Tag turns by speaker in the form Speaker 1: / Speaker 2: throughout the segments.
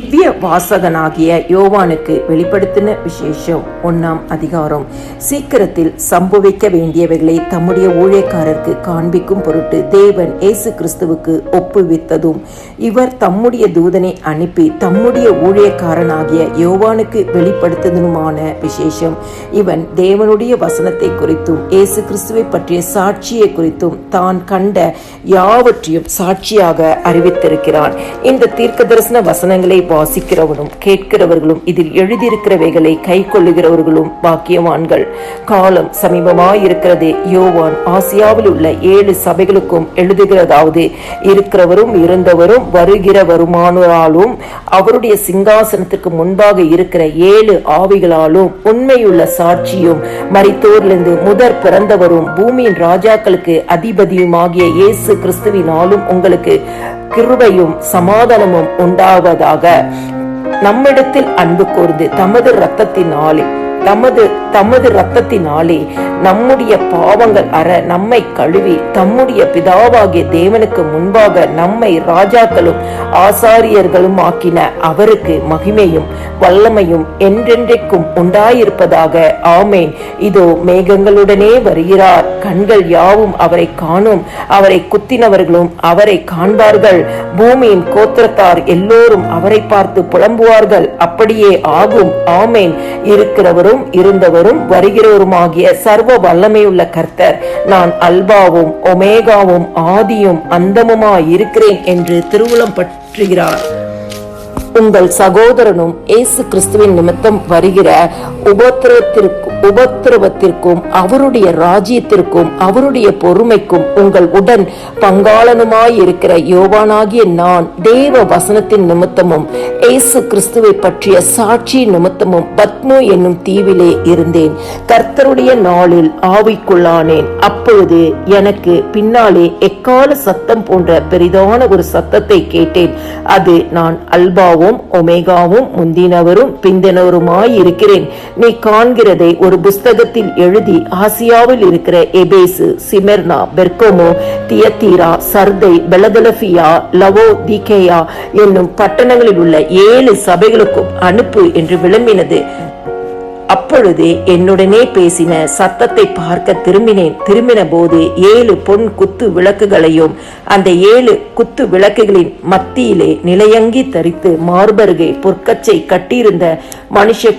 Speaker 1: திவ்ய வாசகனாகிய யோவானுக்கு வெளிப்படுத்தின விசேஷம் ஒன்னாம் அதிகாரம் சீக்கிரத்தில் சம்பவிக்க வேண்டியவைகளை தம்முடைய ஊழியக்காரருக்கு காண்பிக்கும் பொருட்டு தேவன் இயேசு கிறிஸ்துவுக்கு ஒப்புவித்ததும் இவர் தம்முடைய தூதனை அனுப்பி தம்முடைய ஊழியக்காரனாகிய யோவானுக்கு வெளிப்படுத்ததுமான விசேஷம் இவன் தேவனுடைய வசனத்தை குறித்தும் இயேசு கிறிஸ்துவை பற்றிய சாட்சியை குறித்தும் தான் கண்ட யாவற்றையும் சாட்சியாக அறிவித்திருக்கிறான் இந்த தீர்க்க தரிசன வசனங்களை வாசிக்கிறவனும் கேட்கிறவர்களும் இதில் எழுதியிருக்கிறவைகளை கை கொள்ளுகிறவர்களும் பாக்கியவான்கள் காலம் சமீபமாயிருக்கிறதே யோவான் ஆசியாவில் உள்ள ஏழு சபைகளுக்கும் எழுதுகிறதாவது இருக்கிறவரும் இருந்தவரும் வருகிறவருமானோராலும் அவருடைய சிங்காசனத்திற்கு முன்பாக இருக்கிற ஏழு ஆவிகளாலும் உண்மையுள்ள சாட்சியும் மறைத்தோரிலிருந்து முதற் பிறந்தவரும் பூமியின் ராஜாக்களுக்கு அதிபதியுமாகிய இயேசு கிறிஸ்துவினாலும் உங்களுக்கு கிருபையும் சமாதானமும் உண்டாவதாக நம்மிடத்தில் அன்பு கூர்ந்து தமது இரத்தத்தினாலே தமது தமது ரத்தத்தினாலே நம்முடைய பாவங்கள் அற நம்மை கழுவி தம்முடைய பிதாவாகிய தேவனுக்கு முன்பாக நம்மை ராஜாக்களும் ஆசாரியர்களும் ஆக்கின அவருக்கு மகிமையும் வல்லமையும் என்றென்றைக்கும் உண்டாயிருப்பதாக ஆமேன் இதோ மேகங்களுடனே வருகிறார் கண்கள் யாவும் அவரை காணும் அவரை குத்தினவர்களும் அவரை காண்பார்கள் பூமியின் கோத்திரத்தார் எல்லோரும் அவரை பார்த்து புலம்புவார்கள் அப்படியே ஆகும் ஆமேன் இருக்கிறவரும் இருந்தவர் வருகிறவரும் வருகிறவருமாகிய சர்வ வல்லமையுள்ள கர்த்தர் நான் அல்பாவும் ஒமேகாவும் ஆதியும் அந்தமுமாய் இருக்கிறேன் என்று திருவுளம் பற்றுகிறார் உங்கள் சகோதரனும் இயேசு கிறிஸ்துவின் நிமித்தம் வருகிற உபத்திரத்திற்கு உபத்திரவத்திற்கும் அவருடைய ராஜ்யத்திற்கும் அவருடைய பொறுமைக்கும் உங்கள் உடன் பங்காளனுமாயிருக்கிற யோவானாகிய நான் தேவ வசனத்தின் நிமித்தமும் இயேசு கிறிஸ்துவை பற்றிய சாட்சி நிமித்தமும் பத்மோ என்னும் தீவிலே இருந்தேன் கர்த்தருடைய நாளில் ஆவிக்குள்ளானேன் அப்பொழுது எனக்கு பின்னாலே எக்கால சத்தம் போன்ற பெரிதான ஒரு சத்தத்தை கேட்டேன் அது நான் அல்பாவும் ஆல்பாவும் ஒமேகாவும் முந்தினவரும் பிந்தினவருமாய் இருக்கிறேன் நீ காண்கிறதை ஒரு புஸ்தகத்தில் எழுதி ஆசியாவில் இருக்கிற எபேசு சிமெர்னா பெர்கோமோ தியத்தீரா சர்தை பெலதலபியா லவோ திகேயா என்னும் பட்டணங்களில் உள்ள ஏழு சபைகளுக்கும் அனுப்பு என்று விளம்பினது அப்பொழுது என்னுடனே பேசின சத்தத்தை பார்க்க திரும்பினேன் திரும்பின போது ஏழு பொன் குத்து விளக்குகளையும் அந்த ஏழு குத்து விளக்குகளின் மத்தியிலே நிலையங்கி தரித்து மார்பருகே பொற்கச்சை கட்டியிருந்த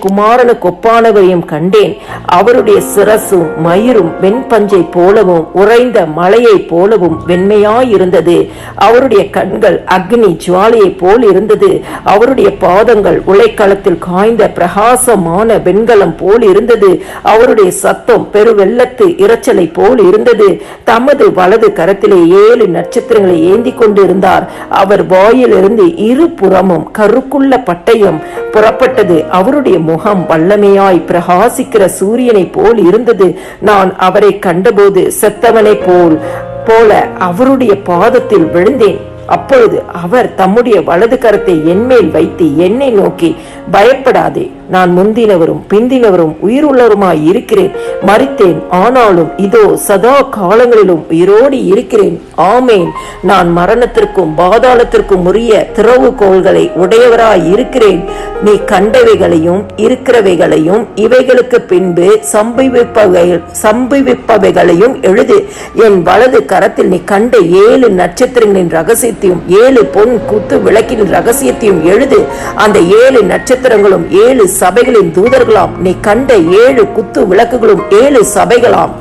Speaker 1: குமாரனு கொப்பானவரையும் கண்டேன் அவருடைய சிரசும் மயிரும் வெண்பஞ்சை போலவும் உறைந்த மலையை போலவும் வெண்மையாயிருந்தது அவருடைய கண்கள் அக்னி ஜுவாலியை போல் இருந்தது அவருடைய பாதங்கள் உலைக்களத்தில் காய்ந்த பிரகாசமான வெண்கல அடையாளம் போல் இருந்தது அவருடைய சத்தம் பெருவெள்ளத்து இறைச்சலை போல் இருந்தது தமது வலது கரத்திலே ஏழு நட்சத்திரங்களை ஏந்தி கொண்டிருந்தார் அவர் வாயிலிருந்து இரு புறமும் கருக்குள்ள பட்டயம் புறப்பட்டது அவருடைய முகம் வல்லமையாய் பிரகாசிக்கிற சூரியனை போல் இருந்தது நான் அவரை கண்டபோது செத்தவனை போல் போல அவருடைய பாதத்தில் விழுந்தேன் அப்பொழுது அவர் தம்முடைய வலது கரத்தை என்மேல் வைத்து என்னை நோக்கி பயப்படாதே நான் முந்தினவரும் பிந்தினவரும் உயிருள்ளவருமாய் இருக்கிறேன் மறித்தேன் ஆனாலும் இதோ சதா காலங்களிலும் உயிரோடு இருக்கிறேன் ஆமேன் நான் மரணத்திற்கும் பாதாளத்திற்கும் உரிய திறவுகோள்களை உடையவராய் இருக்கிறேன் நீ கண்டவைகளையும் இருக்கிறவைகளையும் இவைகளுக்கு பின்பு சம்பிவிப்பவை சம்பிவிப்பவைகளையும் எழுது என் வலது கரத்தில் நீ கண்ட ஏழு நட்சத்திரங்களின் ரகசியத்தையும் ஏழு பொன் குத்து விளக்கின் ரகசியத்தையும் எழுது அந்த ஏழு நட்சத்திரங்களும் ஏழு சபைகளின் தூதர்களாம் நீ கண்ட ஏழு குத்து விளக்குகளும் ஏழு சபைகளாம்